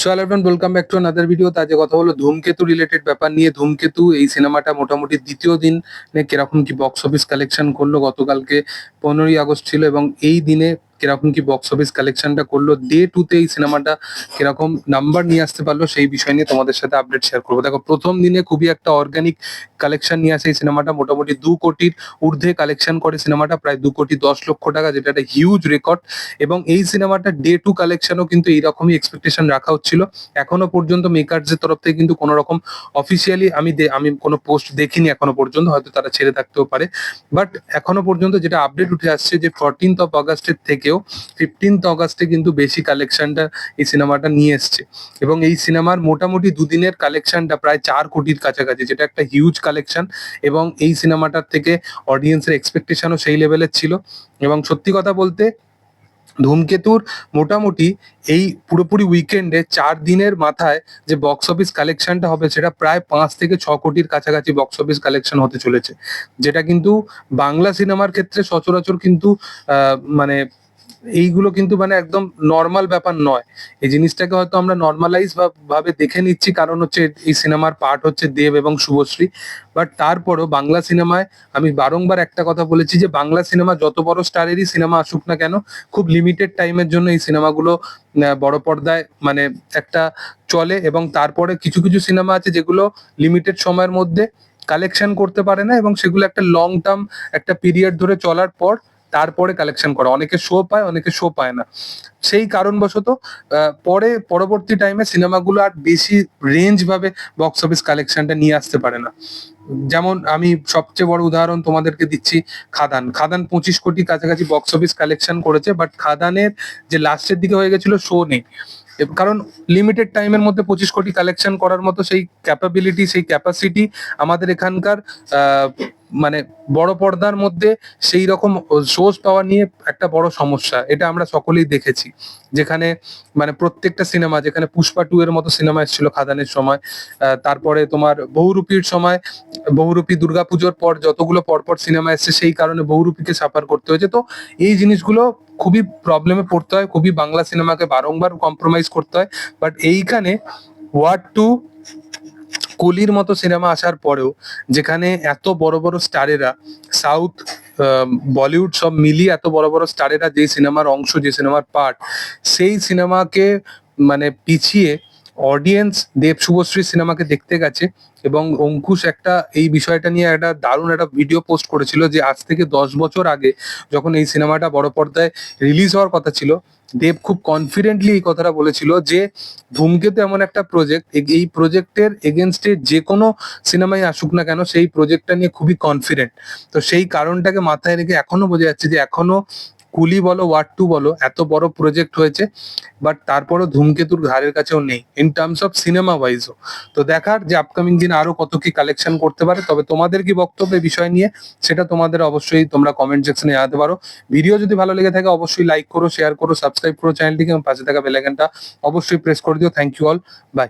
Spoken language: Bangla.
So everyone welcome back to another video আজকে কথা হলো ধূমকেতু রিলেটেড ব্যাপার নিয়ে। ধূমকেতু, এই সিনেমাটা মোটামুটি দ্বিতীয় দিন। কীরকম কি বক্স অফিস কালেকশন করল? গতকালকে পনেরোই আগস্ট ছিল এবং এই দিনে কীরকম কি বক্স অফিস কালেকশনটা করল? ডে টুতে এই সিনেমাটা কীরকম নাম্বার নিয়ে আসতে পারল, সেই বিষয় নিয়ে তোমাদের সাথে আপডেট শেয়ার করব। দেখো, প্রথম দিনে খুবই একটা অর্গানিক কালেকশন নিয়ে আসে এই সিনেমাটা মোটামুটি দু কোটির ঊর্ধ্বে কালেকশন করে সিনেমাটা প্রায় দু কোটি দশ লক্ষ টাকা, যেটা একটা হিউজ রেকর্ড এবং এই সিনেমাটা ডে টু কালেকশনও কিন্তু এইরকমই এক্সপেকটেশন রাখা হচ্ছিল। এখনও পর্যন্ত মেকারসের তরফ থেকে কিন্তু কোনো রকম অফিসিয়ালি আমি আমি কোনো পোস্ট দেখিনি এখনও পর্যন্ত, হয়তো তারা ছেড়ে থাকতেও পারে। বাট এখনও পর্যন্ত যেটা আপডেট উঠে আসছে যে ফোরটিন্থ অফ অগাস্টের থেকেও ফিফটিন্থ অগাস্টে কিন্তু বেশি কালেকশনটা এই সিনেমাটা নিয়ে এসছে। এবং এই সিনেমার মোটামুটি দুদিনের কালেকশনটা প্রায় চার কোটির কাছাকাছি, যেটা একটা হিউজ কালেকশন এবং এই সিনেমাটার থেকে অডিয়েন্সের এক্সপেকটেশনও সেই লেভেলের ছিল। এবং সত্যি কথা বলতে, ধূমকেতুর মোটামুটি এই পুরোপুরি উইকেন্ডে চার দিনের মাথায় যে বক্স অফিস কালেকশনটা হবে, সেটা প্রায় পাঁচ থেকে ছ কোটির কাছাকাছি বক্স অফিস কালেকশন হতে চলেছে। যেটা কিন্তু বাংলা সিনেমার ক্ষেত্রে সচরাচর কিন্তু মানে এইগুলো কিন্তু মানে একদম নর্মাল ব্যাপার নয়। এই জিনিসটাকে হয়তো আমরা নর্মালাইজ ভাবে দেখে নিচ্ছি, কারণ হচ্ছে এই সিনেমার পার্ট হচ্ছে দেব এবং শুভশ্রী। বাট তারপরও বাংলা সিনেমায় আমি বারংবার একটা কথা বলেছি যে, বাংলা সিনেমা যত বড় স্টারেরই সিনেমা আসুক না কেন, খুব লিমিটেড টাইমের জন্য এই সিনেমাগুলো বড় পর্দায় মানে একটা চলে এবং তারপরে কিছু কিছু সিনেমা আছে যেগুলো লিমিটেড সময়ের মধ্যে কালেকশন করতে পারে না এবং সেগুলো একটা লং টার্ম একটা পিরিয়ড ধরে চলার পর তারপরে কালেকশন করা। অনেকে শো পায়, অনেকে শো পায় না। সেই কারণবশত পরে, পরবর্তী টাইমে সিনেমাগুলো আর বেশি রেঞ্জ ভাবে বক্স অফিস কালেকশনটা নিয়ে আসতে পারে না। যেমন আমি সবচেয়ে বড় উদাহরণ তোমাদেরকে দিচ্ছি খাদান। খাদান পঁচিশ কোটি কাছাকাছি বক্স অফিস কালেকশন করেছে বাট খাদানের যে লাস্টের দিকে হয়ে গেছিল শো নেই। কারণ লিমিটেড টাইমের মধ্যে পঁচিশ কোটি কালেকশন করার মতো সেই ক্যাপাবিলিটি সেই ক্যাপাসিটি আমাদের এখানকার মানে বড় পর্দার মধ্যে সেই রকম সোর্স পাওয়া নিয়ে একটা বড় সমস্যা, এটা আমরা সকলেই দেখেছি। যেখানে মানে প্রত্যেকটা সিনেমা যেখানে পুষ্পা টু এর মতো সিনেমা এসেছিল খাদানের সময় তারপরে তোমার বহুরূপীর সময়, বহুরূপী দুর্গাপুজোর পর যতগুলো পরপর সিনেমা এসছে, সেই কারণে বহুরূপীকে সাফার করতে হয়েছে। তো এই জিনিসগুলো খুবই প্রবলেমে পড়তে হয়, খুবই বাংলা সিনেমাকে বারংবার কম্প্রোমাইজ করতে হয়। বাট এইখানে ওয়ার্ড টু কুলির মতো সিনেমা আসার পরেও যেখানে এত বড় বড় স্টারেরা, সাউথ বলিউড সব মিলিয়ে এত বড় বড় স্টারেরা যে সিনেমার অংশ, যে সিনেমার পার্ট, সেই সিনেমাকে মানে পিছিয়ে অডিয়েন্স দেব শুভশ্রী সিনেমাকে দেখতে গেছে এবং অঙ্কুশ একটা এই বিষয়টা নিয়ে একটা দারুণ একটা ভিডিও পোস্ট করেছিল যে আজ থেকে দশ বছর আগে যখন এই সিনেমাটা বড় পর্দায় রিলিজ হওয়ার কথা ছিল, দেব খুব কনফিডেন্টলি এই কথাটা বলেছিল যে ধূমকেতু এমন একটা প্রজেক্ট এই প্রজেক্টের এগেনস্টে যে কোনো সিনেমায় আসুক না কেন সেই প্রজেক্টটা নিয়ে খুবই কনফিডেন্ট তো সেই কারণটাকে মাথায় রেখে এখনও বোঝা যাচ্ছে যে এখনও কুলি বলো ওয়ার্ড টু বলো, এত বড় প্রজেক্ট হয়েছে বাট তারপরও ধূমকেতুর ধারের কাছেও নেই। ইন টার্মস অফ সিনেমা ওয়াইজও তো দেখার যে আপকামিং দিন আরও কত কি কালেকশন করতে পারে, তবে তোমাদের কি বক্তব্য বিষয় নিয়ে, সেটা তোমাদের অবশ্যই তোমরা কমেন্ট সেকশনে জানাতে পারো। ভিডিও যদি ভালো লেগে থাকে, অবশ্যই লাইক করো শেয়ার করো সাবস্ক্রাইব করো চ্যানেলটিকে এবং পাশে থাকা বেলাইকনটা অবশ্যই প্রেস করে দিও। Thank you all by